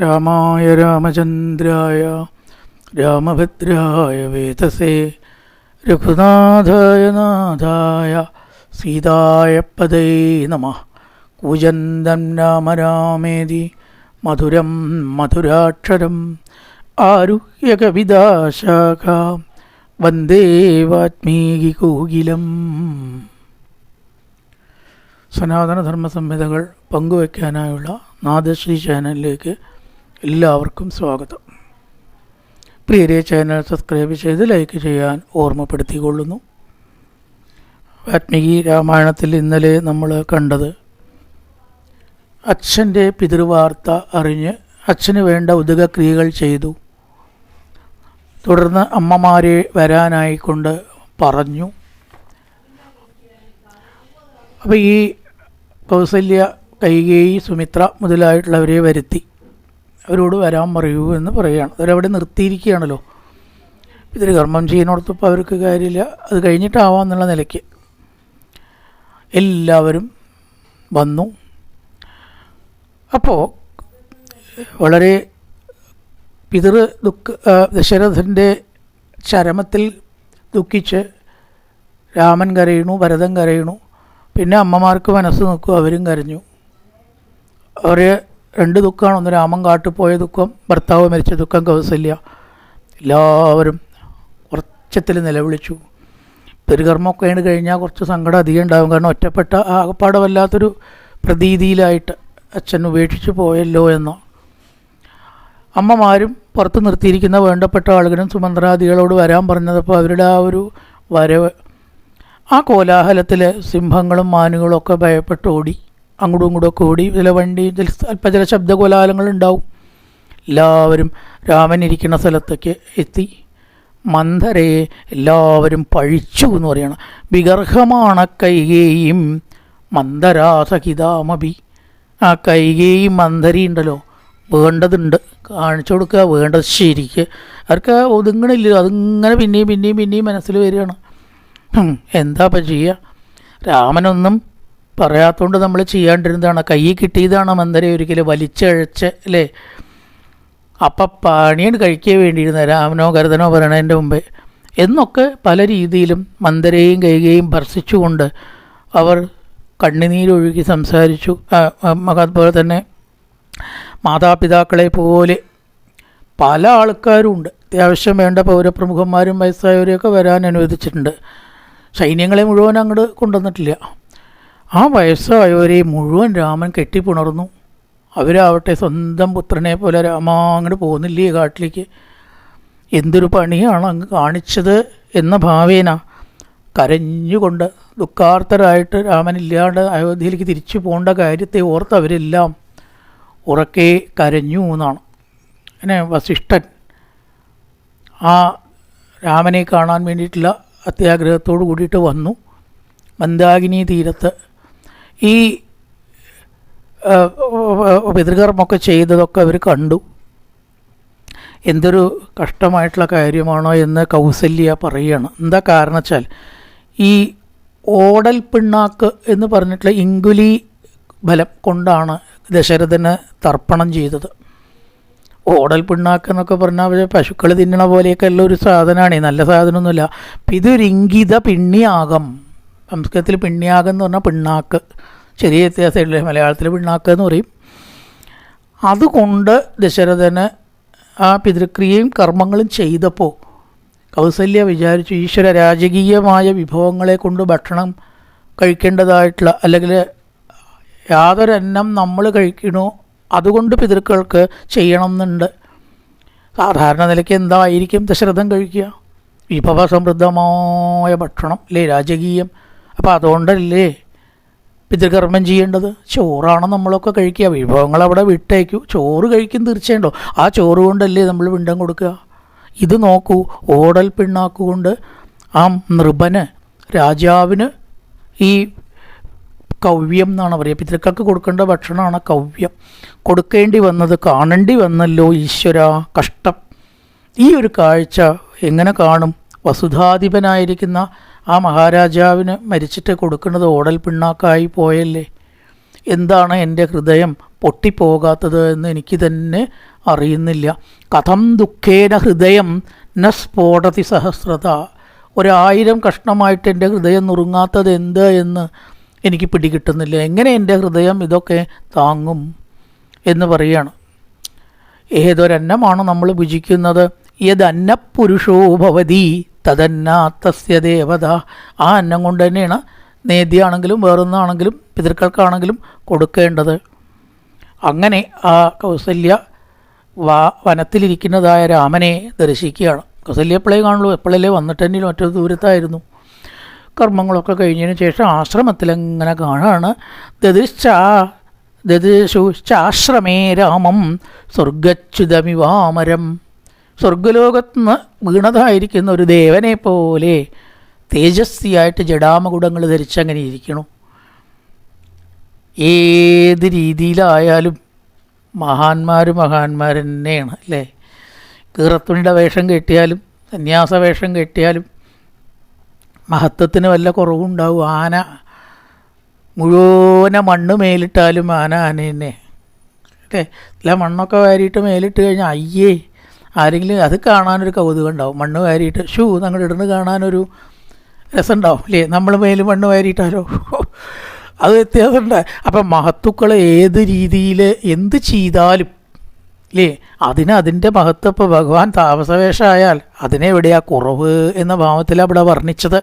രാമായ രാമചന്ദ്രായ രാമഭദ്രായ വേതസേ രഘുനാഥായ നാഥായ സീതായ പദൈ നമ. കൂജന്തം രാമ രാമേതി മധുരം മധുരാക്ഷരം ആരുഹ്യ കവിതാശാഖ വന്ദേ വാത്മീകി കോകിലം. സനാതനധർമ്മ സംഹിതകൾ പങ്കുവയ്ക്കാനായുള്ള നാദശ്രീ ചാനലിലേക്ക് എല്ലാവർക്കും സ്വാഗതം. പ്രിയരെ ചാനൽ സബ്സ്ക്രൈബ് ചെയ്ത് ലൈക്ക് ചെയ്യാൻ ഓർമ്മപ്പെടുത്തിക്കൊള്ളുന്നു. വാത്മീകി രാമായണത്തിൽ ഇന്നലെ നമ്മൾ കണ്ടത് അച്ഛന്റെ പിതൃവാർത്ത അറിഞ്ഞ് അച്ഛന് വേണ്ട ഉദകക്രിയകൾ ചെയ്തു. തുടർന്ന് അമ്മമാരെ വരാനായിക്കൊണ്ട് പറഞ്ഞു. അപ്പോൾ ഈ കൗസല്യ കൈകേയി സുമിത്ര മുതലായിട്ടുള്ളവരെ വരുത്തി. അവരോട് വരാൻ പറയൂ എന്ന് പറയുകയാണ് അവരവിടെ നിർത്തിയിരിക്കുകയാണല്ലോ. ഇതിൽ കർമ്മം ചെയ്യുന്നിടത്തപ്പോൾ അവർക്ക് കാര്യമില്ല. അത് കഴിഞ്ഞിട്ടാവാം എന്നുള്ള നിലയ്ക്ക് എല്ലാവരും വന്നു. അപ്പോൾ വളരെ പിതൃ ദുഃഖ ദശരഥന്റെ ചരമത്തിൽ ദുഃഖിച്ച് രാമൻ കരയണു ഭരതൻ കരയണു പിന്നെ അമ്മമാർക്ക് മനസ്സ് നോക്കും അവരും കരഞ്ഞു. അവർ രണ്ട് ദുഃഖമാണ്. ഒന്ന് രാമൻ കാട്ടുപോയ ദുഃഖം ഭർത്താവ് മരിച്ച ദുഃഖം കൗസല്യ. എല്ലാവരും കുറച്ചത്തിൽ നിലവിളിച്ചു. പെരുകർമ്മമൊക്കെ അതിന് കഴിഞ്ഞാൽ കുറച്ച് സങ്കടം അധികം ഉണ്ടാകും. കാരണം ഒറ്റപ്പെട്ട ആകപ്പാടെ വല്ലാത്തൊരു പ്രതീതിയിലായിട്ട് അച്ഛൻ ഉപേക്ഷിച്ച് പോയല്ലോ എന്നോ. അമ്മമാരും പുറത്ത് നിർത്തിയിരിക്കുന്ന വേണ്ടപ്പെട്ട ആളുകളും സുമന്ത്രാദികളോട് വരാൻ പറഞ്ഞതപ്പോൾ അവരുടെ ആ ഒരു വരവ്. ആ കോലാഹലത്തിൽ സിംഹങ്ങളും മാനുകളും ഒക്കെ ഭയപ്പെട്ട് ഓടി. അങ്ങോട്ടും ഇങ്ങോട്ടും ഓടി. ചില വണ്ടി അല്പ ചില ശബ്ദ കോലാഹലങ്ങളുണ്ടാവും എല്ലാവരും രാമൻ ഇരിക്കുന്ന സ്ഥലത്തേക്ക് എത്തി. മന്ധരയെ എല്ലാവരും പഴിച്ചു എന്ന് പറയണം. വിഗർഹമാണ് കൈകേയും മന്ദരാസഹിതാമപി ആ കൈകേയും മന്ധരി ഉണ്ടല്ലോ വേണ്ടതുണ്ട്. കാണിച്ചു കൊടുക്കുക വേണ്ടത് ശരിക്ക്. അവർക്ക് ഒതുങ്ങണില്ല. അതിങ്ങനെ പിന്നെയും പിന്നെയും പിന്നെയും മനസ്സിൽ വരികയാണ്. എന്താ ഇപ്പം ചെയ്യുക? രാമനൊന്നും പറയാത്തതുകൊണ്ട് നമ്മൾ ചെയ്യാണ്ടിരുന്നതാണ്. കൈ കിട്ടിയതാണ് മന്ദരെ ഒരിക്കലും വലിച്ചഴച്ച് അല്ലേ? അപ്പം പണിയൻ കഴിക്കാൻ വേണ്ടിയിരുന്ന രാമനോ കരുതനോ പറയണതിന്റെ മുമ്പേ. എന്നൊക്കെ പല രീതിയിലും മന്ദരെയും കൈകയും ഭർഷിച്ചുകൊണ്ട് അവർ കണ്ണുനീരൊഴുകി സംസാരിച്ചു. അതുപോലെ തന്നെ മാതാപിതാക്കളെ പോലെ പല ആൾക്കാരും ഉണ്ട് അത്യാവശ്യം വേണ്ട പൗരപ്രമുഖന്മാരും വയസ്സായവരെയൊക്കെ വരാൻ അനുവദിച്ചിട്ടുണ്ട്. സൈന്യങ്ങളെ മുഴുവൻ അങ്ങോട്ട് കൊണ്ടുവന്നിട്ടില്ല. ആ വയസ്സായവരെ മുഴുവൻ രാമൻ കെട്ടിപ്പുണർന്നു. അവരാവട്ടെ സ്വന്തം പുത്രനെ പോലെ രാമ അങ്ങോട്ട് പോകുന്നില്ലേ കാട്ടിലേക്ക്? എന്തൊരു പണിയാണ് അങ്ങ് കാണിച്ചത് എന്ന ഭാവേന കരഞ്ഞുകൊണ്ട് ദുഃഖാർത്തരായിട്ട് രാമനില്ലാണ്ട് അയോധ്യയിലേക്ക് തിരിച്ചു പോകേണ്ട കാര്യത്തെ ഓർത്ത് അവരെല്ലാം ഉറക്കെ കരഞ്ഞു എന്നാണ്. അങ്ങനെ വസിഷ്ഠൻ ആ രാമനെ കാണാൻ വേണ്ടിയിട്ടുള്ള അത്യാഗ്രഹത്തോട് കൂടിയിട്ട് വന്നു. മന്ദാകിനി തീരത്ത് ഈ പിതൃകർമ്മമൊക്കെ ചെയ്തതൊക്കെ അവർ കണ്ടു. എന്തൊരു കഷ്ടമായിട്ടുള്ള കാര്യമാണോ എന്ന് കൗസല്യ പറയുകയാണ് എന്താ കാരണം വെച്ചാൽ ഈ ഓടൽ പിണ്ണാക്ക് എന്ന് പറഞ്ഞിട്ടുള്ള ഇംഗുലി ബലം കൊണ്ടാണ് ദശരഥന് തർപ്പണം ചെയ്തത്. ഓടൽ പിണ്ണാക്ക് എന്നൊക്കെ പറഞ്ഞാൽ പശുക്കൾ തിന്നണ പോലെയൊക്കെ ഉള്ള ഒരു സാധനമാണ് നല്ല സാധനമൊന്നുമില്ല. ഇതൊരു ഇംഗിത പിണ്യാകം സംസ്കൃതത്തിൽ പിണ്യാകം എന്ന് പറഞ്ഞാൽ പിണ്ണാക്ക്. ചെറിയ വ്യത്യാസമില്ല മലയാളത്തിൽ പിണ്ണാക്ക് എന്ന് പറയും. അതുകൊണ്ട് ദശരഥന് ആ പിതൃക്രിയയും കർമ്മങ്ങളും ചെയ്തപ്പോൾ കൗസല്യ വിചാരിച്ചു ഈശ്വര രാജകീയമായ വിഭവങ്ങളെ കൊണ്ട് ഭക്ഷണം കഴിക്കേണ്ടതായിട്ടുള്ള അല്ലെങ്കിൽ യാതൊരന്നം നമ്മൾ കഴിക്കണോ അതുകൊണ്ട് പിതൃക്കൾക്ക് ചെയ്യണം എന്നുണ്ട് സാധാരണ നിലയ്ക്ക് എന്തായിരിക്കും ദശരഥം കഴിക്കുക? വിഭവസമൃദ്ധമായ ഭക്ഷണം അല്ലേ രാജകീയം. അപ്പോൾ അതുകൊണ്ടല്ലേ പിതൃകർമ്മം ചെയ്യേണ്ടത്? ചോറാണ് നമ്മളൊക്കെ കഴിക്കുക. വിഭവങ്ങൾ അവിടെ വിട്ടേക്കൂ. ചോറ് കഴിക്കും തീർച്ചയായിട്ടും. ആ ചോറ് കൊണ്ടല്ലേ നമ്മൾ പിണ്ടം കൊടുക്കുക? ഇത് നോക്കൂ. ഓടൽ പിണ്ണാക്കുകൊണ്ട് ആ നൃപന് രാജാവിന് ഈ കവ്യം എന്നാണ് പറയുക. പിതൃക്കൾക്ക് കൊടുക്കേണ്ട ഭക്ഷണമാണ് കവ്യം. കൊടുക്കേണ്ടി വന്നത് കാണേണ്ടി വന്നല്ലോ ഈശ്വര കഷ്ടം. ഈ ഒരു കാഴ്ച എങ്ങനെ കാണും? വസുധാധിപനായിരിക്കുന്ന ആ മഹാരാജാവിന് മരിച്ചിട്ട് കൊടുക്കുന്നത് ഓടൽ പിണ്ണാക്കായി പോയല്ലേ? എന്താണ് എന്റെ ഹൃദയം പൊട്ടിപ്പോകാത്തത് എന്ന് എനിക്ക് തന്നെ അറിയുന്നില്ല. കഥം ദുഃഖേന ഹൃദയം ന സ്ഫോടതി സഹസ്രത. ഒരായിരം കഷ്ണമായിട്ട് എന്റെ ഹൃദയം നുറുങ്ങാത്തത് എന്ത് എന്ന് എനിക്ക് പിടികിട്ടുന്നില്ല. എങ്ങനെ എന്റെ ഹൃദയം ഇതൊക്കെ താങ്ങും എന്ന് പറയുകയാണ് ഏതൊരന്നമാണ് നമ്മൾ ഭുജിക്കുന്നത്? യദന്നപുരുഷോ ഭവതി തദന്നാത്തസ്യ ദേവത. ആ അന്നം കൊണ്ട് തന്നെയാണ് നേദ്യാണെങ്കിലും വേറൊന്നാണെങ്കിലും പിതൃക്കൾക്കാണെങ്കിലും കൊടുക്കേണ്ടത്. അങ്ങനെ ആ കൗസല്യ വാ വനത്തിലിരിക്കുന്നതായ രാമനെ ദർശിക്കുകയാണ്. കൗസല്യ എപ്പോഴേ കാണുള്ളൂ. എപ്പോഴല്ലേ വന്നിട്ടെങ്കിലും മറ്റൊരു ദൂരത്തായിരുന്നു. കർമ്മങ്ങളൊക്കെ കഴിഞ്ഞതിന് ശേഷം ആശ്രമത്തിൽ എങ്ങനെ കാണുകയാണ് ദതിശ്ചാ ദതിശുശ്ചാശ്രമേ രാമം സ്വർഗച്യുതമിവാമരം. സ്വർഗലോകത്തുനിന്ന് വീണതായിരിക്കുന്ന ഒരു ദേവനെ പോലെ തേജസ്വിയായിട്ട് ജഡാമകുടങ്ങൾ ധരിച്ചങ്ങനെ ഇരിക്കണു. ഏത് രീതിയിലായാലും മഹാന്മാർ മഹാന്മാർ തന്നെയാണ് അല്ലേ? കീറത്തുണിയുടെ വേഷം കെട്ടിയാലും സന്യാസ വേഷം കെട്ടിയാലും മഹത്വത്തിന് വല്ല കുറവുണ്ടാവും. ആന മുഴുവന മണ്ണ് മേലിട്ടാലും ആന ആന തന്നെ അല്ലേ എല്ലാ മണ്ണൊക്കെ വാരിയിട്ട് മേലിട്ട് കഴിഞ്ഞാൽ അയ്യേ ആരെങ്കിലും അത് കാണാനൊരു കൗതുകം ഉണ്ടാവും. മണ്ണ് വാരിയിട്ട് ഷൂ ഞങ്ങളുടെ ഇടുന്ന് കാണാനൊരു രസമുണ്ടാവും അല്ലേ? നമ്മൾ മേൽ മണ്ണ് വാരിയിട്ടാലോ? അത് വ്യത്യാസമുണ്ട് അപ്പം മഹത്തുക്കളെ ഏത് രീതിയിൽ എന്ത് ചെയ്താലും അല്ലേ അതിന് അതിന്റെ മഹത്വം ഇപ്പോൾ ഭഗവാൻ താമസവേഷമായാൽ അതിനെ എവിടെയാണ് കുറവ് എന്ന ഭാവത്തിൽ അവിടെ വർണിച്ചത്.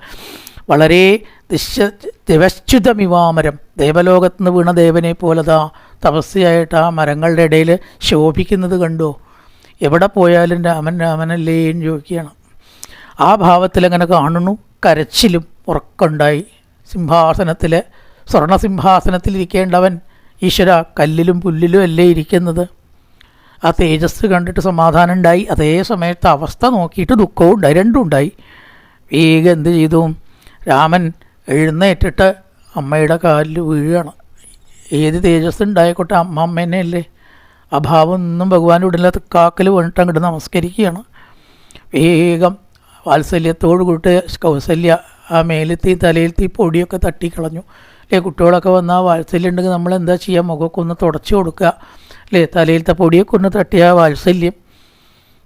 വളരെ ദിശ ദിവശ്ചുതമിവാമരം ദേവലോകത്ത് നിന്ന് വീണ ദേവനെ പോലതാ തപസ്യയായിട്ട് ആ മരങ്ങളുടെ ഇടയിൽ ശോഭിക്കുന്നത് കണ്ടോ? എവിടെ പോയാലും രാമൻ രാമനല്ലേ എന്ന് ചോദിക്കുകയാണ്. ആ ഭാവത്തിൽ അങ്ങനെ കാണുന്നു. കരച്ചിലും ഉറക്കമുണ്ടായി. സിംഹാസനത്തിൽ സ്വർണസിംഹാസനത്തിലിരിക്കേണ്ടവൻ ഈശ്വര കല്ലിലും പുല്ലിലും അല്ലേ ഇരിക്കുന്നത്? ആ തേജസ് കണ്ടിട്ട് സമാധാനം ഉണ്ടായി. അതേ സമയത്ത് അവസ്ഥ നോക്കിയിട്ട് ദുഃഖവും ഉണ്ടായി. രണ്ടും ഉണ്ടായി. വേഗം എന്ത് ചെയ്തു? രാമൻ എഴുന്നേറ്റിട്ട് അമ്മയുടെ കാലിൽ വീഴുകയാണ്. ഏത് തേജസ് ഉണ്ടായിക്കോട്ടെ? അമ്മ അമ്മ തന്നെയല്ലേ ആ ഭാവം ഒന്നും ഭഗവാന്റെ ഉടനില്ലാത്ത കാക്കൽ വീണിട്ട് അങ്ങോട്ട് നമസ്കരിക്കുകയാണ്. വേഗം വാത്സല്യത്തോട് കൂട്ട് കൗസല്യ ആ മേലെത്തി തലയിലെത്തി പൊടിയൊക്കെ തട്ടിക്കളഞ്ഞു. അല്ലേ കുട്ടികളൊക്കെ വന്നാൽ വാത്സല്യം ഉണ്ടെങ്കിൽ നമ്മൾ എന്താ ചെയ്യുക മുഖമൊക്കെ ഒന്ന് തുടച്ചു കൊടുക്കുക. അല്ലേ തലയിലത്തെ പൊടിയൊക്കെ ഒന്ന് തട്ടിയ വാത്സല്യം.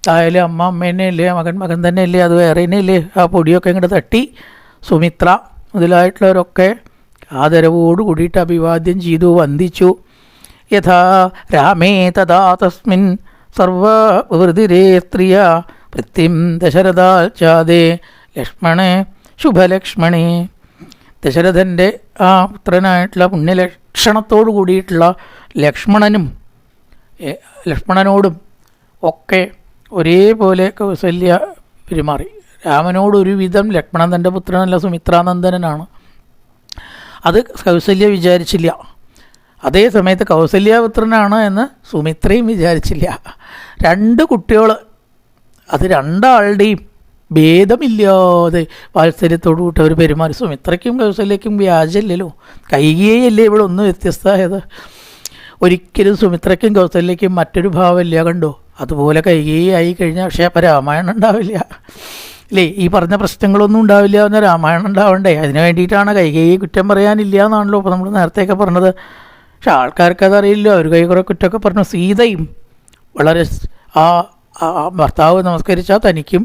ആയാലും അമ്മ അമ്മേനെ അല്ലേ മകൻ മകൻ തന്നെ അല്ലേ അത് വേറെ അല്ലേ ആ പൊടിയൊക്കെ ഇങ്ങോട്ട് തട്ടി. സുമിത്ര മുതലായിട്ടുള്ളവരൊക്കെ ആദരവോട് കൂടിയിട്ട് അഭിവാദ്യം ചെയ്തു വന്ദിച്ചു. യഥാ രാമേ തഥാ തസ്മിൻ സർവവൃതിരേ സ്ത്രിയ വൃത്തിം ദശരഥാചാദേ ലക്ഷ്മണേ ശുഭലക്ഷ്മണേ. ദശരഥന്റെ ആ പുത്രനായിട്ടുള്ള പുണ്യലക്ഷണത്തോടു കൂടിയിട്ടുള്ള ലക്ഷ്മണനും ലക്ഷ്മണനോടും ഒക്കെ ഒരേപോലെ കൗസല്യ പെരുമാറി. രാമനോട് ഒരുവിധം ലക്ഷ്മണൻ തന്റെ പുത്രനല്ല സുമിത്രാനന്ദനാണ്. അത് കൗസല്യ വിചാരിച്ചില്ല. അതേ സമയത്ത് കൗസല്യാപുത്രനാണ് എന്ന് സുമിത്രയും വിചാരിച്ചില്ല. രണ്ട് കുട്ടികൾ അത് രണ്ടാളുടെയും ഭേദമില്ലാതെ വാത്സല്യത്തോടു കൂട്ടി അവർ പെരുമാറി. സുമിത്രയ്ക്കും കൗസല്യക്കും വ്യാജമില്ലല്ലോ. കൈകിയല്ലേ ഇവിടെ ഒന്ന് വ്യത്യസ്തമായത്? ഒരിക്കലും സുമിത്രയ്ക്കും കൗസല്യക്കും മറ്റൊരു ഭാവമില്ല കണ്ടോ? അതുപോലെ കൈകേയി ആയി കഴിഞ്ഞാൽ പക്ഷേ അപ്പം രാമായണം ഉണ്ടാവില്ല. അല്ലേ ഈ പറഞ്ഞ പ്രശ്നങ്ങളൊന്നും ഉണ്ടാവില്ല എന്ന രാമായണം ഉണ്ടാവണ്ടേ? അതിന് വേണ്ടിയിട്ടാണ് കൈകേയി കുറ്റം പറയാനില്ല എന്നാണല്ലോ ഇപ്പോൾ നമ്മൾ നേരത്തെയൊക്കെ പറഞ്ഞത്. പക്ഷെ ആൾക്കാർക്ക് അതറിയില്ല ഒരു കൈ കുറേ കുറ്റമൊക്കെ പറഞ്ഞു. സീതയും വളരെ ആ ഭർത്താവ് നമസ്കരിച്ചാൽ തനിക്കും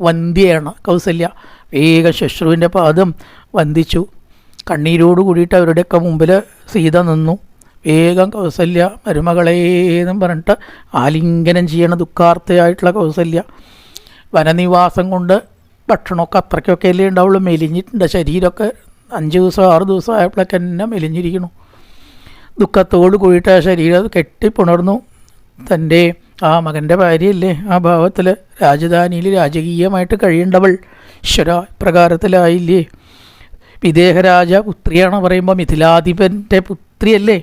വന്ധ്യയാണ് കൗസല്യ. വേഗം ശുശ്രുവിന്റെ പാദം വന്ദിച്ചു കണ്ണീരോട് കൂടിയിട്ട് അവരുടെയൊക്കെ മുമ്പിൽ സീത നിന്നു. വേഗം കൗസല്യ മരുമകളേന്നും പറഞ്ഞിട്ട് ആലിംഗനം ചെയ്യണ ദുഃഖാർത്ഥയായിട്ടുള്ള കൗസല്യ. വനനിവാസം കൊണ്ട് ഭക്ഷണമൊക്കെ അത്രയ്ക്കൊക്കെ അല്ലേ ഉണ്ടാവുള്ളൂ. മെലിഞ്ഞിട്ടുണ്ട്. ശരീരമൊക്കെ അഞ്ച് ദിവസം ആറ് ദിവസം ആയപ്പോഴൊക്കെ എന്നെ മെലിഞ്ഞിരിക്കണു ദുഃഖത്തോട് കൂടിയിട്ട് ആ ശരീരം കെട്ടിപ്പുണർന്നു. തന്റെ ആ മകന്റെ ഭാര്യയല്ലേ? ആ ഭാവത്തിൽ രാജധാനിയിൽ രാജകീയമായിട്ട് കഴിയേണ്ടവൾ ഈശ്വര പ്രകാരത്തിലായില്ലേ? വിദേഹരാജ പുത്രിയാണ് പറയുമ്പോൾ മിഥിലാധിപന്റെ പുത്രിയല്ലേ?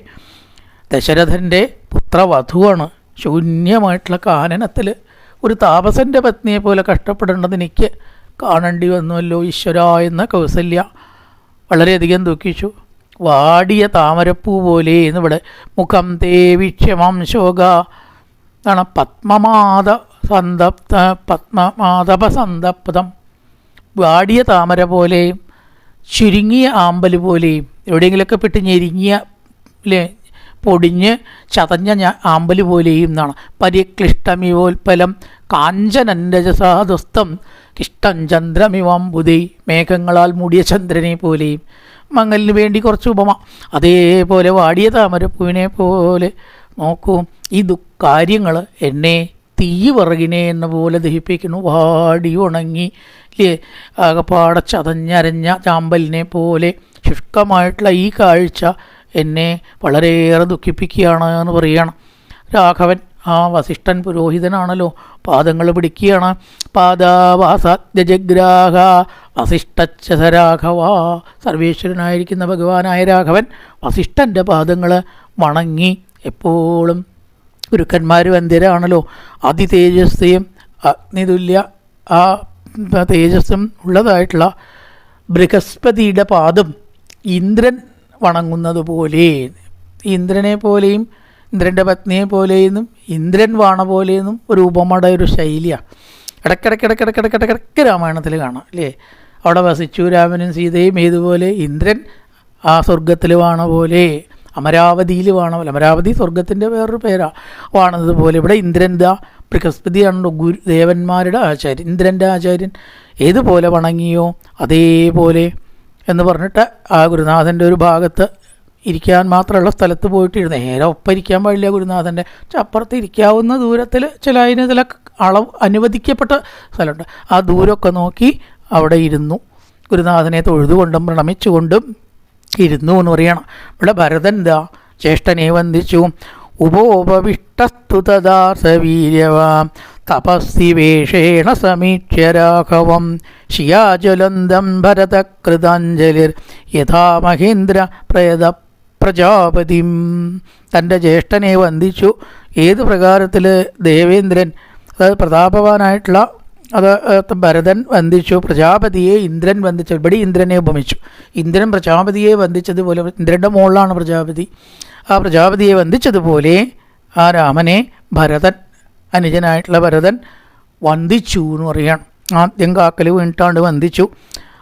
ദശരഥന്റെ പുത്രവധുവാണ്. ശൂന്യമായിട്ടുള്ള കാനനത്തിൽ ഒരു താപസന്റെ പത്നിയെ പോലെ കഷ്ടപ്പെടേണ്ടത് എനിക്ക് കാണേണ്ടി വന്നുവല്ലോ ഈശ്വര എന്ന കൗസല്യ. വളരെയധികം ദുഃഖിച്ചു. വാടിയ താമരപ്പൂ പോലെ എന്നിവിടെ മുഖം തേ വിക്ഷമം ശോക. എന്താണ് പത്മമാത സന്തപ്ത പത്മമാതപസന്തപ്തം വാടിയ താമര പോലെയും ചുരുങ്ങിയ ആമ്പൽ പോലെയും എവിടെയെങ്കിലുമൊക്കെ പെട്ട് ഞെരിങ്ങിയ പൊടിഞ്ഞ് ചതഞ്ഞ ഞാ- ആമ്പൽ പോലെയും എന്നാണ്. പരിക്ലിഷ്ടമിവോൽപ്പലം കാഞ്ചനരജസാദുസ്തം കിഷ്ടം ചന്ദ്രമിവംബുദി മേഘങ്ങളാൽ മൂടിയ ചന്ദ്രനെ പോലെയും. മങ്ങലിന് വേണ്ടി കുറച്ച് ഉപമ. അതേപോലെ വാടിയ താമരപ്പൂവിനെ പോലെ നോക്കൂ. ഈ കാര്യങ്ങൾ എന്നെ തീ വിറകിനെ എന്ന പോലെ ദഹിപ്പിക്കുന്നു. വാടി ഉണങ്ങി ആകപ്പാടെ ചതഞ്ഞരഞ്ഞ ചാമ്പലിനെ പോലെ ശുഷ്കമായിട്ടുള്ള ഈ കാഴ്ച എന്നെ വളരെയേറെ ദുഃഖിപ്പിക്കുകയാണ് എന്ന് പറയുകയാണ് രാഘവൻ ആ വസിഷ്ഠൻ പുരോഹിതനാണല്ലോ. പാദങ്ങൾ പിടിക്കുകയാണ്. പാദാവാസാദ്യജഗ്രാഹ. വസിഷ്ഠരാഘവ രാഘവ. സർവേശ്വരനായിരിക്കുന്ന ഭഗവാനായ രാഘവൻ വസിഷ്ഠന്റെ പാദങ്ങൾ വണങ്ങി എപ്പോഴും ഗുരുക്കന്മാർ വന്ധ്യരാണല്ലോ. അതിതേജസ്സയും അഗ്നിതുല്യ ആ തേജസ്സും ഉള്ളതായിട്ടുള്ള ബൃഹസ്പതിയുടെ പാദം ഇന്ദ്രൻ വണങ്ങുന്നത് പോലെ. ഇന്ദ്രനെ പോലെയും ഇന്ദ്രന്റെ പത്നിയെ പോലെയെന്നും ഇന്ദ്രൻ വാണ പോലെയെന്നും ഒരു ഉപമയുടെ ഒരു ശൈലിയാണ് ഇടയ്ക്കിടയ്ക്കിടയ്ക്കിടയ്ക്കിടയ്ക്കിടയ്ക്ക് രാമായണത്തിൽ കാണാം അല്ലേ അവിടെ വസിച്ചു രാമനും സീതയും ഏതുപോലെ ഇന്ദ്രൻ ആ സ്വർഗത്തിൽ വാണ പോലെ അമരാവതിയിൽ വാണ പോലെ അമരാവതി സ്വർഗത്തിന്റെ വേറൊരു പേരാണ് വാണത് പോലെ ഇവിടെ ഇന്ദ്രൻ ദാ ബൃഹസ്പതിയാണല്ലോ ഗുരു ദേവന്മാരുടെ ആചാര്യൻ ഇന്ദ്രന്റെ ആചാര്യൻ ഏതുപോലെ വണങ്ങിയോ അതേപോലെ എന്ന് പറഞ്ഞിട്ട് ആ ഗുരുനാഥന്റെ ഒരു ഭാഗത്ത് ഇരിക്കാൻ മാത്രമുള്ള സ്ഥലത്ത് പോയിട്ട് ഇരുന്ന് നേരെ ഒപ്പം ഇരിക്കാൻ പാടില്ല ഗുരുനാഥന്റെ പക്ഷെ അപ്പുറത്ത് ഇരിക്കാവുന്ന ദൂരത്തിൽ ചില അതിന് ചില അളവ് അനുവദിക്കപ്പെട്ട സ്ഥലമുണ്ട്. ആ ദൂരമൊക്കെ നോക്കി അവിടെ ഇരുന്നു. ഗുരുനാഥനെ തൊഴുതുകൊണ്ടും പ്രണമിച്ചുകൊണ്ടും ഇരുന്നു എന്ന് പറയണം. ഇവിടെ ഭരതൻ ദാ ജ്യേഷ്ഠനെ വന്ദിച്ചു. ഉപോപവിഷ്ടസ്തുതദാസവീര്യവാം. തപസ്സി വേഷേണ സമീക്ഷ്യ രാഘവം. ശിയാജ്വലന്തം ഭരതകൃതാഞ്ജലിർ. യഥാ മഹേന്ദ്ര പ്രേത പ്രജാപതിം. തന്റെ ജ്യേഷ്ഠനെ വന്ദിച്ചു. ഏത് പ്രകാരത്തിൽ ദേവേന്ദ്രൻ അതായത് പ്രതാപവാനായിട്ടുള്ള അത് ഭരതൻ വന്ദിച്ചു പ്രജാപതിയെ ഇന്ദ്രൻ വന്ദിച്ചു ഇവിടെ ഇന്ദ്രനെ ഉപമിച്ചു. ഇന്ദ്രൻ പ്രജാപതിയെ വന്ദിച്ചതുപോലെ ഇന്ദ്രന്റെ മുകളിലാണ് പ്രജാപതി. ആ പ്രജാപതിയെ വന്ദിച്ചതുപോലെ ആ രാമനെ ഭരതൻ അനുജനായിട്ടുള്ള ഭരതൻ വന്ദിച്ചു എന്ന് പറയണം. ആദ്യം കാക്കൽ വീണിട്ടാണ്ട് വന്ദിച്ചു.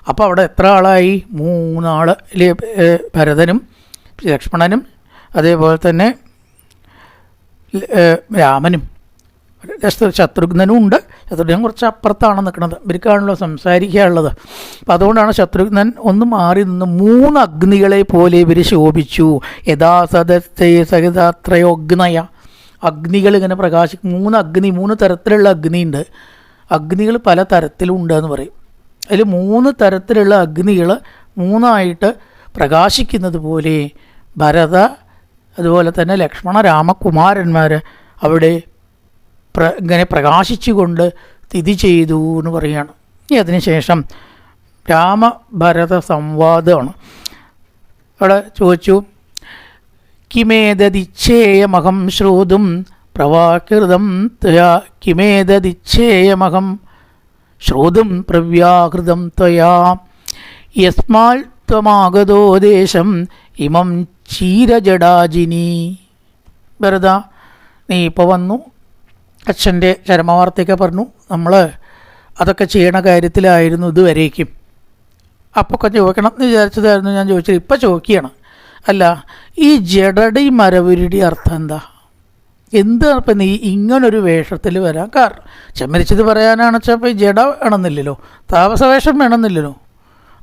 അപ്പോൾ അവിടെ എത്ര ആളായി? മൂന്നാൾ ഭരതനും ലക്ഷ്മണനും അതേപോലെ തന്നെ രാമനും. ശത്രു- ശത്രുഘ്നനും ഉണ്ട്. ശത്രുഘ്നൻ കുറച്ച് അപ്പുറത്താണ് നിൽക്കുന്നത്. ഇവർക്കാണല്ലോ സംസാരിക്കാനുള്ളത്. അപ്പം അതുകൊണ്ടാണ് ശത്രുഘ്നൻ ഒന്ന് മാറി നിന്ന് മൂന്ന് അഗ്നികളെ പോലെ ഇവർ ശോഭിച്ചു. യഥാ സഹിതാത്രയോ സഹിതാത്രയോഗ്നയ അഗ്നികൾ ഇങ്ങനെ പ്രകാശിക്കും. മൂന്ന് അഗ്നി മൂന്ന് തരത്തിലുള്ള അഗ്നിയുണ്ട്. അഗ്നികൾ പല തരത്തിലുണ്ട് എന്ന് പറയും. അതിൽ മൂന്ന് തരത്തിലുള്ള അഗ്നികൾ മൂന്നായിട്ട് പ്രകാശിക്കുന്നത് പോലെ ഭരത അതുപോലെ തന്നെ ലക്ഷ്മണ രാമകുമാരന്മാർ അവിടെ പ്ര ഇങ്ങനെ പ്രകാശിച്ചുകൊണ്ട് സ്ഥിതി ചെയ്തു എന്ന് പറയുകയാണ്. ഇനി അതിനുശേഷം രാമഭരത സംവാദമാണ്. അവിടെ ചോദിച്ചു കിമേതദിച്ഛേയമഹം ശ്രോതും പ്രവാകൃതം ത്വയാ കിമേതദിച്ഛേയമഹം ശ്രോതും പ്രവ്യാകൃതം ത്വയാ യസ്മാൽ ത്വമാഗതോ ദേശം ഇമം ചീരജടാജിനി വെറുത നീ ഇപ്പോൾ വന്നു. അച്ഛന്റെ ചരമവാർത്തയൊക്കെ പറഞ്ഞു. നമ്മൾ അതൊക്കെ ചെയ്യണ കാര്യത്തിലായിരുന്നു ഇതുവരേക്കും. അപ്പോൾ ഒക്കെ ചോദിക്കണം എന്ന് വിചാരിച്ചതായിരുന്നു ഞാൻ ചോദിച്ചത്. ഇപ്പം ചോദിക്കുകയാണ്. അല്ല ഈ ജഡടി മരവുരുടെ അർത്ഥം എന്താ? എന്താണ് ഇപ്പം നീ ഇങ്ങനൊരു വേഷത്തിൽ വരാൻ കാരണം ചെമ്മരിച്ചത് പറയാനാണ് വെച്ചാൽ ഇപ്പോൾ ജഡ വേണമെന്നില്ലല്ലോ? താമസവേഷം വേണമെന്നില്ലല്ലോ?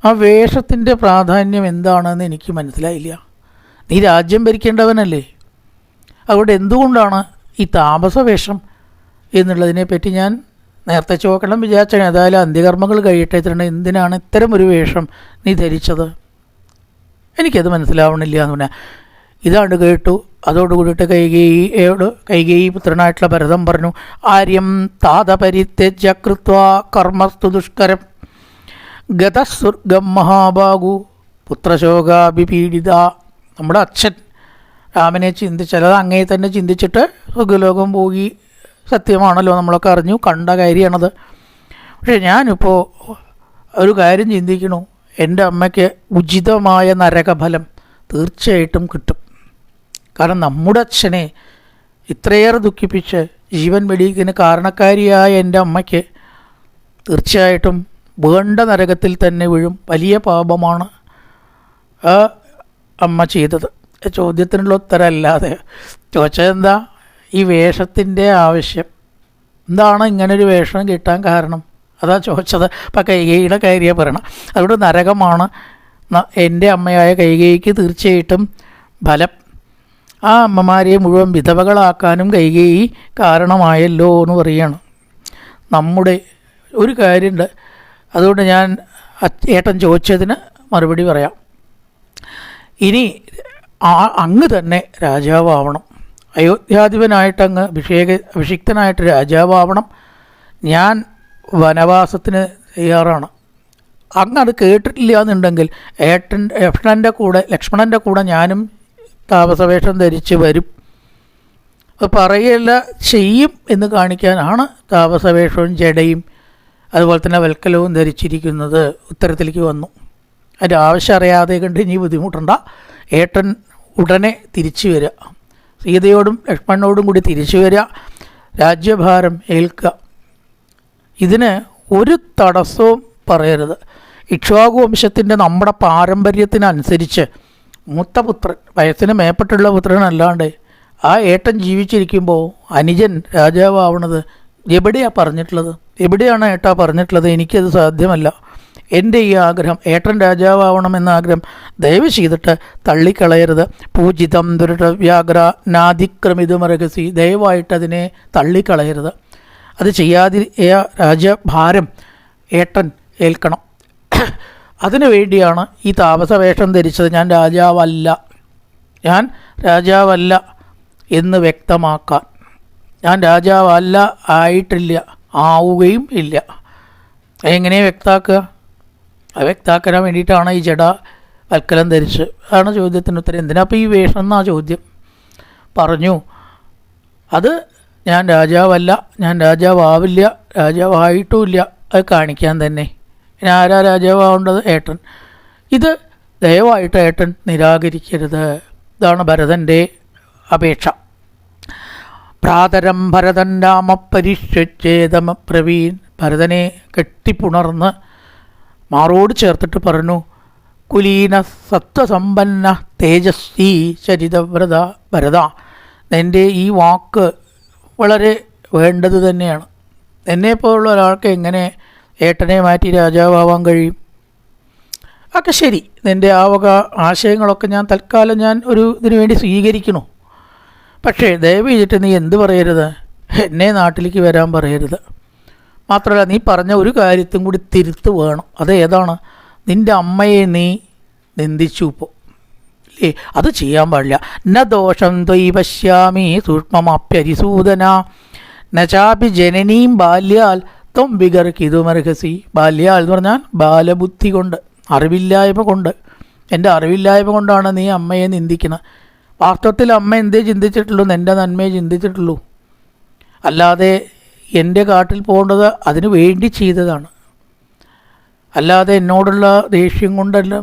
ആ വേഷത്തിന്റെ പ്രാധാന്യം എന്താണെന്ന് എനിക്ക് മനസ്സിലായില്ല. നീ രാജ്യം ഭരിക്കേണ്ടവനല്ലേ? അതുകൊണ്ട് എന്തുകൊണ്ടാണ് ഈ താമസവേഷം എന്നുള്ളതിനെപ്പറ്റി ഞാൻ നേരത്തെ ചോക്കണം വിചാരിച്ചാണ് ഏതായാലും അന്ത്യകർമ്മങ്ങൾ കഴിയട്ടെ തന്നെ എന്തിനാണ് ഇത്തരം ഒരു വേഷം നീ ധരിച്ചത്? എനിക്കത് മനസ്സിലാവണില്ല എന്ന് പറഞ്ഞാൽ ഇതാണ്ട് കേട്ടു. അതോടുകൂടിയിട്ട് കൈകേയിയോട് കൈകേയി പുത്രനായിട്ടുള്ള ഭരതം പറഞ്ഞു ആര്യം താതപരിത്യജകൃത്വ കർമ്മസ്തു ദുഷ്കരം ഗതസ്വർഗം മഹാബാഹു പുത്രശോകാഭിപീഡിത നമ്മുടെ അച്ഛൻ രാമനെ ചിന്തിച്ചത് അങ്ങേ തന്നെ ചിന്തിച്ചിട്ട് സ്വർഗലോകം പോയി സത്യമാണല്ലോ നമ്മളൊക്കെ അറിഞ്ഞു കണ്ട കാര്യമാണത്. പക്ഷേ ഞാനിപ്പോൾ ഒരു കാര്യം ചിന്തിക്കണു. എന്റെ അമ്മയ്ക്ക് ഉചിതമായ നരകഫലം തീർച്ചയായിട്ടും കിട്ടും. കാരണം നമ്മുടെ അച്ഛനെ ഇത്രയേറെ ദുഃഖിപ്പിച്ച് ജീവൻ വെടിയിക്കുന്നതിന് കാരണക്കാരിയായ എന്റെ അമ്മയ്ക്ക് തീർച്ചയായിട്ടും വേണ്ട നരകത്തിൽ തന്നെ വീഴും. വലിയ പാപമാണ്. അമ്മ ചെയ്തത്. ചോദ്യത്തിനുള്ള ഉത്തരമല്ലാതെ. ചോദിച്ചതെന്താ ഈ വേഷത്തിന്റെ ആവശ്യം. എന്താണ് ഇങ്ങനൊരു വേഷം കിട്ടാൻ കാരണം? അതാ ചോദിച്ചത്. അപ്പം കൈകൈയുടെ കയറിയ പറയണം അതുകൊണ്ട് നരകമാണ്. എന്റെ അമ്മയായ കൈകൈക്ക് തീർച്ചയായിട്ടും ഫലം. ആ അമ്മമാരെ മുഴുവൻ വിധവകളാക്കാനും കൈകൈ കാരണമായല്ലോ എന്ന് പറയുകയാണ് നമ്മുടെ ഒരു കാര്യമുണ്ട്. അതുകൊണ്ട് ഞാൻ ഏട്ടൻ ചോദിച്ചതിന് മറുപടി പറയാം. ഇനി ആ അങ്ങ് തന്നെ രാജാവാവണം. അയോധ്യാധിപനായിട്ട് അങ്ങ് അഭിഷേക അഭിഷിക്തനായിട്ട് രാജാവാവണം. ഞാൻ വനവാസത്തിന് തയ്യാറാണ്. അങ്ങ് അത് കേട്ടിട്ടില്ല എന്നുണ്ടെങ്കിൽ ഏട്ടൻ ലക്ഷ്മണന്റെ കൂടെ ലക്ഷ്മണന്റെ കൂടെ ഞാനും താപസവേഷം ധരിച്ച് വരും. അത് പറയുകയല്ല ചെയ്യും എന്ന് കാണിക്കാനാണ് താപസവേഷവും ജടയും അതുപോലെ തന്നെ വൽക്കലവും ധരിച്ചിരിക്കുന്നത്. ഉത്തരത്തിലേക്ക് വന്നു. അതിന്റെ ആവശ്യം അറിയാതെ കണ്ട് ഇനി ബുദ്ധിമുട്ടണ്ട. ഏട്ടൻ ഉടനെ തിരിച്ചു വരിക. സീതയോടും ലക്ഷ്മണനോടും കൂടി തിരിച്ചു വരിക. രാജ്യഭാരം ഏൽക്കുക. ഇതിന് ഒരു തടസ്സവും പറയരുത്. ഇക്ഷ്വാകു വംശത്തിന്റെ നമ്മുടെ പാരമ്പര്യത്തിനനുസരിച്ച് മൂത്തപുത്രൻ വയസ്സിന് മേപ്പെട്ടുള്ള പുത്രനല്ലാണ്ട് ആ ഏട്ടൻ ജീവിച്ചിരിക്കുമ്പോൾ അനുജൻ രാജാവാവണത് എവിടെയാണ് പറഞ്ഞിട്ടുള്ളത്? എവിടെയാണ് ഏട്ടാ പറഞ്ഞിട്ടുള്ളത്? എനിക്കത് സാധ്യമല്ല. എന്റെ ഈ ആഗ്രഹം ഏട്ടൻ രാജാവാവണമെന്ന ആഗ്രഹം ദയവ് ചെയ്തിട്ട് തള്ളിക്കളയരുത്. പൂജിതം ദുരട വ്യാഗ്ര രഹസി ദയവായിട്ട് അതിനെ തള്ളിക്കളയരുത്. അത് ചെയ്യാതെ രാജഭാരം ഏട്ടൻ ഏൽക്കണം. അതിനു വേണ്ടിയാണ് ഈ താപസവേഷം ധരിച്ചത്. ഞാൻ രാജാവല്ല. ഞാൻ രാജാവല്ല എന്ന് വ്യക്തമാക്കാൻ. ഞാൻ രാജാവല്ല ആയിട്ടില്ല. ആവുകയും ഇല്ല. എങ്ങനെ വ്യക്താക്കുക വ്യക്താക്കാൻ വേണ്ടിയിട്ടാണ് ഈ ജഡ വൽക്കലം ധരിച്ച് അതാണ് ചോദ്യത്തിന് ഉത്തരം. എന്തിനാ അപ്പോൾ ഈ വേഷം എന്നാ ചോദ്യം? പറഞ്ഞു. അത് ഞാൻ രാജാവല്ല ഞാൻ രാജാവാവില്ല രാജാവായിട്ടുമില്ല. അത് കാണിക്കാൻ തന്നെ. ഇനി ആരാ രാജാവാവേണ്ടത്? ഏട്ടൻ. ഇത് ദയവായിട്ട് ഏട്ടൻ നിരാകരിക്കരുത്. ഇതാണ് ഭരതന്റെ അപേക്ഷ. പ്രാതരം ഭരതൻ രാമപരിഷ്യേതമ പ്രവീൺ ഭരതനെ കെട്ടിപ്പുണർന്ന് മാറോട് ചേർത്തിട്ട് പറഞ്ഞു കുലീന സത്വസമ്പന്ന തേജസ്വി ചരിതവ്രത ഭരത എന്റെ ഈ വാക്ക് വളരെ വേണ്ടത് തന്നെയാണ്. എന്നെപ്പോലുള്ള ഒരാൾക്ക് എങ്ങനെ ഏട്ടനെ മാറ്റി രാജാവാൻ കഴിയും? ഒക്കെ ശരി നിന്റെ ആ വക ആശയങ്ങളൊക്കെ ഞാൻ തൽക്കാലം ഞാൻ ഒരു ഇതിനു വേണ്ടി സ്വീകരിക്കണു പക്ഷേ ദയവ് ചെയ്തിട്ട് നീ എന്ത് പറയരുത്? എന്നെ നാട്ടിലേക്ക് വരാൻ പറയരുത്. മാത്രമല്ല നീ പറഞ്ഞ ഒരു കാര്യത്തും കൂടി തിരുത്ത് വേണം. അത് ഏതാണ്? നിന്റെ അമ്മയെ നീ നിന്ദിച്ചു ഇപ്പോൾ ഇല്ലേ? അത് ചെയ്യാൻ പാടില്ല. ന ദോഷം ത്വയി പശ്യാമി സൂക്ഷ്മമാപ്യരിസൂദന. നചാപി ജനനീം ബാല്യാൽ ത്വം വികർക്കിതുമർഹസി ബാല്യാൽ എന്ന് പറഞ്ഞാൽ ബാലബുദ്ധി കൊണ്ട് അറിവില്ലായ്മ കൊണ്ട്. എന്റെ അറിവില്ലായ്മ കൊണ്ടാണ് നീ അമ്മയെ നിന്ദിക്കുന്നത്. വാസ്തവത്തിൽ അമ്മ എന്തേ ചിന്തിച്ചിട്ടുള്ളൂ? എന്റെ നന്മയെ ചിന്തിച്ചിട്ടുള്ളൂ. അല്ലാതെ എന്റെ കാട്ടിൽ പോകേണ്ടത് അതിനു വേണ്ടി ചെയ്തതാണ്. അല്ലാതെ എന്നോടുള്ള ദേഷ്യം കൊണ്ടല്ല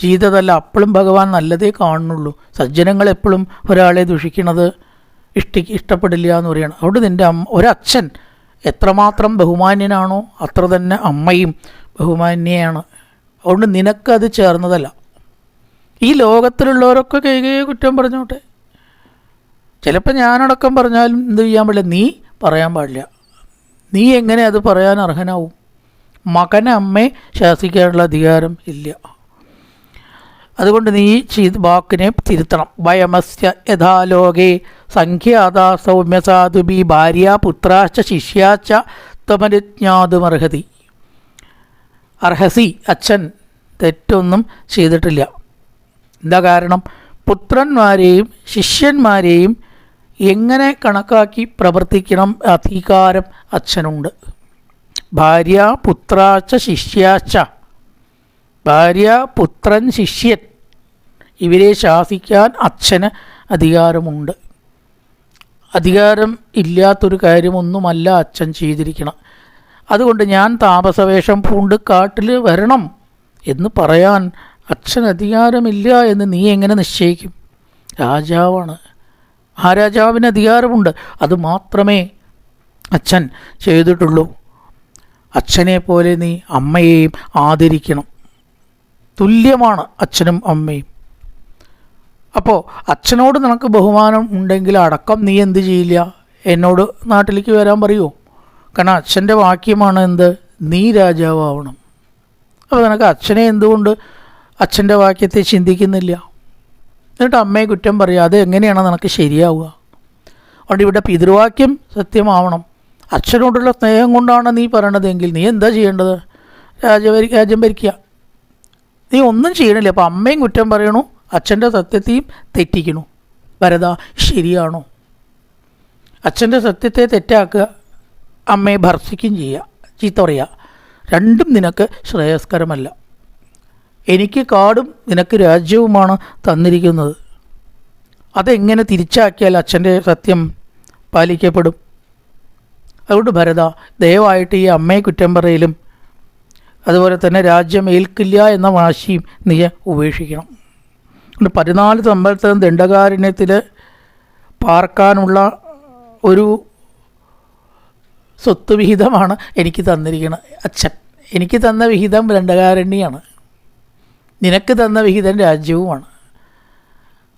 ചെയ്തതല്ല. അപ്പോഴും ഭഗവാൻ നല്ലതേ കാണുന്നുള്ളൂ. സജ്ജനങ്ങൾ എപ്പോഴും ഒരാളെ ദുഷിക്കണത് ഇഷ്ടി ഇഷ്ടപ്പെടില്ല എന്ന് പറയണം. അതുകൊണ്ട് നിന്റെ അമ്മ ഒരച്ഛൻ എത്രമാത്രം ബഹുമാന്യനാണോ അത്ര തന്നെ അമ്മയും ബഹുമാന്യയാണ്. അതുകൊണ്ട് നിനക്കത് ചേർന്നതല്ല. ഈ ലോകത്തിലുള്ളവരൊക്കെ കൈകേ കുറ്റം പറഞ്ഞോട്ടെ. ചിലപ്പോൾ ഞാനടക്കം പറഞ്ഞാലും എന്ത് ചെയ്യാൻ പാടില്ല. നീ പറയാൻ പാടില്ല. നീ എങ്ങനെ അത് പറയാൻ അർഹനാവും? മകനെ അമ്മയെ ശാസിക്കാനുള്ള അധികാരം ഇല്ല. അതുകൊണ്ട് നീ വാക്കിനെ തിരുത്തണം. വയമസ്യ യഥാലോകേ സംഖ്യാതാ സൗമ്യസാധുബി ഭാര്യ പുത്രാച്ച ശിഷ്യാച്ച തമരുജ്ഞാതുമർഹതി അർഹസി അച്ഛൻ തെറ്റൊന്നും ചെയ്തിട്ടില്ല. എന്താ കാരണം? പുത്രന്മാരെയും ശിഷ്യന്മാരെയും എങ്ങനെ കണക്കാക്കി പ്രവർത്തിക്കണം അധികാരം അച്ഛനുണ്ട്. ഭാര്യ പുത്രാച്ച ശിഷ്യാച്ച. ഭാര്യ പുത്രൻ ശിഷ്യൻ. ഇവരെ ശാസിക്കാൻ അച്ഛന് അധികാരമുണ്ട്. അധികാരം ഇല്ലാത്തൊരു കാര്യമൊന്നുമല്ല അച്ഛൻ ചെയ്തിരിക്കണം. അതുകൊണ്ട് ഞാൻ താപസവേഷം പൂണ്ട് കാട്ടിൽ വരണം എന്ന് പറയാൻ അച്ഛൻ അധികാരമില്ല എന്ന് നീ എങ്ങനെ നിശ്ചയിക്കും? രാജാവാണ്. ആ രാജാവിന് അധികാരമുണ്ട്. അത് മാത്രമേ അച്ഛൻ ചെയ്തിട്ടുള്ളൂ. അച്ഛനെ പോലെ നീ അമ്മയെയും ആദരിക്കണം. തുല്യമാണ് അച്ഛനും അമ്മയും. അപ്പോൾ അച്ഛനോട് നിനക്ക് ബഹുമാനം ഉണ്ടെങ്കിൽ അടക്കം നീ എന്ത് ചെയ്യില്ല? എന്നോട് നാട്ടിലേക്ക് വരാൻ പറയുമോ കാരണം അച്ഛന്റെ വാക്യമാണ് എന്ത്? നീ രാജാവാവണം. അപ്പോൾ നിനക്ക് അച്ഛനെ എന്തുകൊണ്ട് അച്ഛന്റെ വാക്യത്തെ ചിന്തിക്കുന്നില്ല? എന്നിട്ട് അമ്മയെ കുറ്റം പറയുക അത് എങ്ങനെയാണ് നിനക്ക് ശരിയാവുക? അതുകൊണ്ട് ഇവിടെ പിതൃവാക്യം സത്യമാവണം. അച്ഛനോടുള്ള സ്നേഹം കൊണ്ടാണ് നീ പറയണതെങ്കിൽ നീ എന്താ ചെയ്യേണ്ടത്? രാജഭരി രാജ്യം ഭരിക്കുക നീ ഒന്നും ചെയ്യണില്ല. അപ്പോൾ അമ്മയും കുറ്റം പറയണു അച്ഛന്റെ സത്യത്തെയും തെറ്റിക്കണു. വരത ശരിയാണോ? അച്ഛന്റെ സത്യത്തെ തെറ്റാക്കുക അമ്മയെ ഭർത്തിക്കുകയും ചെയ്യുക ചീത്ത പറയുക രണ്ടും നിനക്ക് ശ്രേയസ്കരമല്ല. എനിക്ക് കാടും നിനക്ക് രാജ്യവുമാണ് തന്നിരിക്കുന്നത്. അതെങ്ങനെ തിരിച്ചാക്കിയാൽ അച്ഛന്റെ സത്യം പാലിക്കപ്പെടും? അതുകൊണ്ട് ഭരത ദയവായിട്ട് ഈ അമ്മയെ കുറ്റം പറയലും. അതുപോലെ തന്നെ രാജ്യം ഏൽക്കില്ല എന്ന വാശിയും നീ ഉപേക്ഷിക്കണം. പതിനാല് സംവത്സരം ദണ്ഡകാരണ്യത്തിൽ പാർക്കാനുള്ള ഒരു സ്വത്ത് വിഹിതമാണ് എനിക്ക് തന്നിരിക്കുന്നത് അച്ഛൻ. എനിക്ക് തന്ന വിഹിതം ദണ്ഡകാരണ്യാണ്. നിനക്ക് തന്ന വിഹിതം രാജ്യവുമാണ്.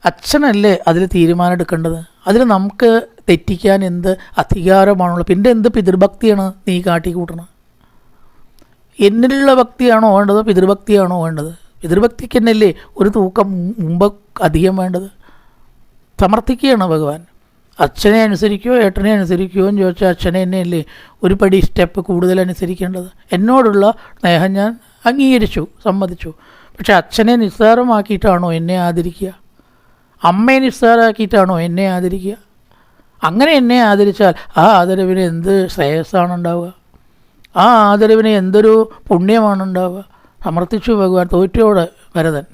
അച്ഛനല്ലേ അതിൽ തീരുമാനം എടുക്കേണ്ടത് അതിൽ നമുക്ക് തെറ്റിക്കാൻ എന്ത് അധികാരമാണുള്ളത്? പിന്നെ എന്ത് പിതൃഭക്തിയാണ് നീ കാട്ടിക്കൂട്ടണം എന്നിലുള്ള ഭക്തിയാണോ വേണ്ടത്? പിതൃഭക്തിയാണോ വേണ്ടത്? പിതൃഭക്തിക്ക് തന്നെയല്ലേ ഒരു തൂക്കം മുമ്പ് അധികം വേണ്ടത്? സമർത്ഥിക്കുകയാണ് ഭഗവാൻ. അച്ഛനെ അനുസരിക്കുകയോ ഏട്ടനെ അനുസരിക്കുകയോ എന്ന് ചോദിച്ചാൽ അച്ഛനെ തന്നെയല്ലേ ഒരു പടി സ്റ്റെപ്പ് കൂടുതൽ അനുസരിക്കേണ്ടത്? എന്നോടുള്ള സ്നേഹം ഞാൻ അംഗീകരിച്ചു സമ്മതിച്ചു. പക്ഷെ അച്ഛനെ നിസ്സാരമാക്കിയിട്ടാണോ എന്നെ ആദരിക്കുക? അമ്മയെ നിസ്സാരമാക്കിയിട്ടാണോ എന്നെ ആദരിക്കുക? അങ്ങനെ എന്നെ ആദരിച്ചാൽ ആ ആദരവിന് എന്ത് ശ്രേയസ്സാണ് ഉണ്ടാവുക ആ ആദരവിന് എന്തൊരു പുണ്യമാണ് ഉണ്ടാവുക സമർത്ഥിച്ചു ഭഗവാൻ തോറ്റോട് ഭരതൻ.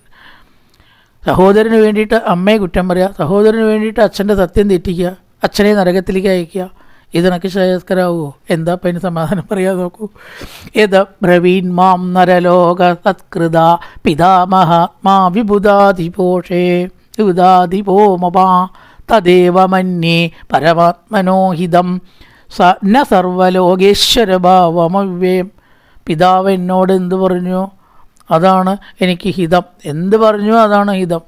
സഹോദരന് വേണ്ടിയിട്ട് അമ്മയെ കുറ്റം പറയുക സഹോദരന് വേണ്ടിയിട്ട് അച്ഛന്റെ സത്യം തെറ്റിക്കുക. അച്ഛനെ നരകത്തിലേക്ക് അയക്കുക. ഇതിനൊക്കെ ശ്രേയസ്കരാവോ? എന്താ പനി സമാധാനം പറയാൻ നോക്കൂ. യഥ ബ്രവീൻ മാം നരലോക സത്കൃത പിതാമഹാത്മാ വിബുധാതിപോഷേ വിബുധാതിപോ മമാ തദേവ മന്യേ പരമാത്മനോഹിതം. സ ന സർവലോകേശ്വരഭാവമവ്യയം പിതാവ് എന്നോട് എന്ത് പറഞ്ഞു? അതാണ് എനിക്ക് ഹിതം. എന്ത് പറഞ്ഞു? അതാണ് ഹിതം.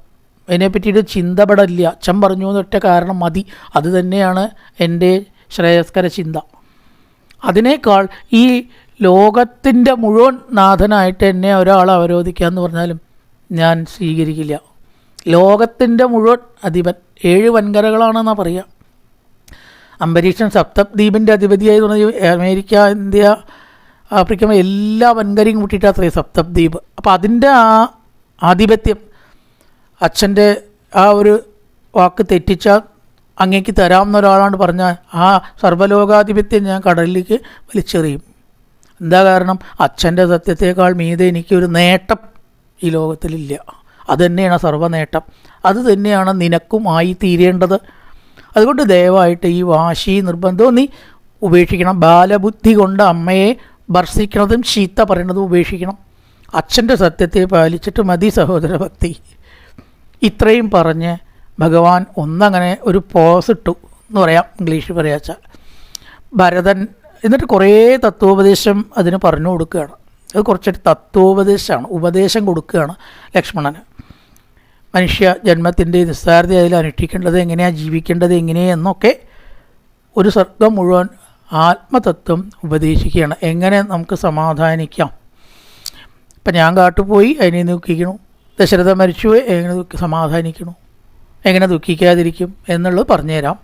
അതിനെ പറ്റിയിട്ട് ചിന്തപ്പെടില്ല അച്ഛൻ പറഞ്ഞു എന്നൊറ്റ കാരണം മതി. അത് തന്നെയാണ് എന്റെ ശ്രേയസ്കര ചിന്ത. അതിനേക്കാൾ ഈ ലോകത്തിന്റെ മുഴുവൻ നാഥനായിട്ട് എന്നെ ഒരാൾ അവരോധിക്കുക എന്ന് പറഞ്ഞാലും ഞാൻ സ്വീകരിക്കില്ല. ലോകത്തിന്റെ മുഴുവൻ അധിപൻ ഏഴ് വൻകരകളാണെന്നാണ് പറയുക അംബരീഷൻ സപ്തദ്വീപിന്റെ അധിപതിയായി തുടങ്ങി അമേരിക്ക ഇന്ത്യ ആഫ്രിക്ക എല്ലാ വൻകരയും കൂട്ടിയിട്ട് അത്രയും സപ്തദ്വീപ്. അപ്പോൾ അതിന്റെ ആ ആധിപത്യം അച്ഛന്റെ ആ ഒരു വാക്ക് തെറ്റിച്ചാൽ അങ്ങേക്ക് തരാമെന്ന ഒരാളാണ് പറഞ്ഞാൽ ആ സർവലോകാധിപത്യം ഞാൻ കടലിലേക്ക് വലിച്ചെറിയും. എന്താ കാരണം? അച്ഛന്റെ സത്യത്തേക്കാൾ മീതെ എനിക്കൊരു നേട്ടം ഈ ലോകത്തിലില്ല. അത് തന്നെയാണ് സർവനേട്ടം. അത് തന്നെയാണ് നിനക്കും ആയി തീരേണ്ടത് അതുകൊണ്ട് ദയവായിട്ട് ഈ വാശി നിർബന്ധവും നീ ഉപേക്ഷിക്കണം. ബാലബുദ്ധി കൊണ്ട് അമ്മയെ ഭർഷിക്കണതും ചീത്ത പറയണതും ഉപേക്ഷിക്കണം. അച്ഛന്റെ സത്യത്തെ പാലിച്ചിട്ട് മതി സഹോദര ഭക്തി ഇത്രയും പറഞ്ഞ് ഭഗവാൻ ഒന്നങ്ങനെ ഒരു പോസ് ഇട്ടു എന്ന് പറയാം ഇംഗ്ലീഷ് പറയാച്ച ഭരതൻ എന്നിട്ട് കുറേ തത്വോപദേശം അതിന് പറഞ്ഞു കൊടുക്കുകയാണ്. അത് കുറച്ചൊരു തത്വോപദേശമാണ് ഉപദേശം കൊടുക്കുകയാണ് ലക്ഷ്മണന്. മനുഷ്യ ജന്മത്തിന്റെ നിസ്സാരത അതിൽ അനുഷ്ഠിക്കേണ്ടത് എങ്ങനെയാണ് ജീവിക്കേണ്ടത് എങ്ങനെയെന്നൊക്കെ ഒരു സർഗം മുഴുവൻ ആത്മതത്വം ഉപദേശിക്കുകയാണ്. എങ്ങനെ നമുക്ക് സമാധാനിക്കാം? ഇപ്പം ഞാൻ കാട്ടുപോയി അതിനെ ദുഃഖിക്കണു ദശരഥ മരിച്ചുപോയി എങ്ങനെ സമാധാനിക്കണു എങ്ങനെ ദുഃഖിക്കാതിരിക്കും എന്നുള്ളത് പറഞ്ഞുതരാം.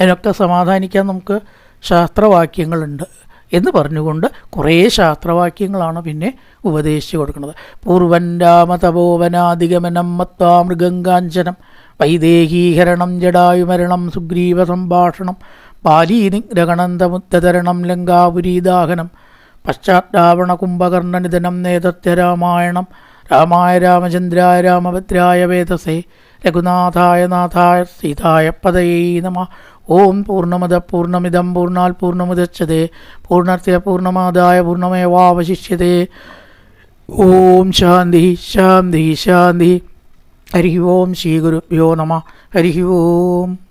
അതിനൊക്കെ സമാധാനിക്കാൻ നമുക്ക് ശാസ്ത്രവാക്യങ്ങളുണ്ട് എന്ന് പറഞ്ഞുകൊണ്ട് കുറേ ശാസ്ത്രവാക്യങ്ങളാണ് പിന്നെ ഉപദേശിച്ചു കൊടുക്കുന്നത്. പൂർവൻ രാമതപോവനാധിഗമനം മത്വാ മൃഗങ്കാഞ്ചനം വൈദേഹീകരണം ജടായുമരണം സുഗ്രീവ സംഭാഷണം പാലീനിഗ്രഹണന്തമുദ്ധതരണം ലങ്കാപുരീദാഹനം പശ്ചാത്താവണ കുംഭകർണനിധനം നേതത്യ രാമായണം രാമായ രാമചന്ദ്രായ രാമഭദ്രായ വേദസേ രഘുനാഥായ നാഥായ സീതായ പദയേ നമ. ഓം പൂർണമത പൂർണമിതം പൂർണാൽ പൂർണമുദച്ഛതേ പൂർണസ്യ പൂർണമാദായ പൂർണമേവാവശിഷ്യതേ ഓം ശാന്തി ശാന്തി ശാന്തി. ഹരി ഓം ശ്രീ ഗുരുഭ്യോ നമ. ഹരി ഓം.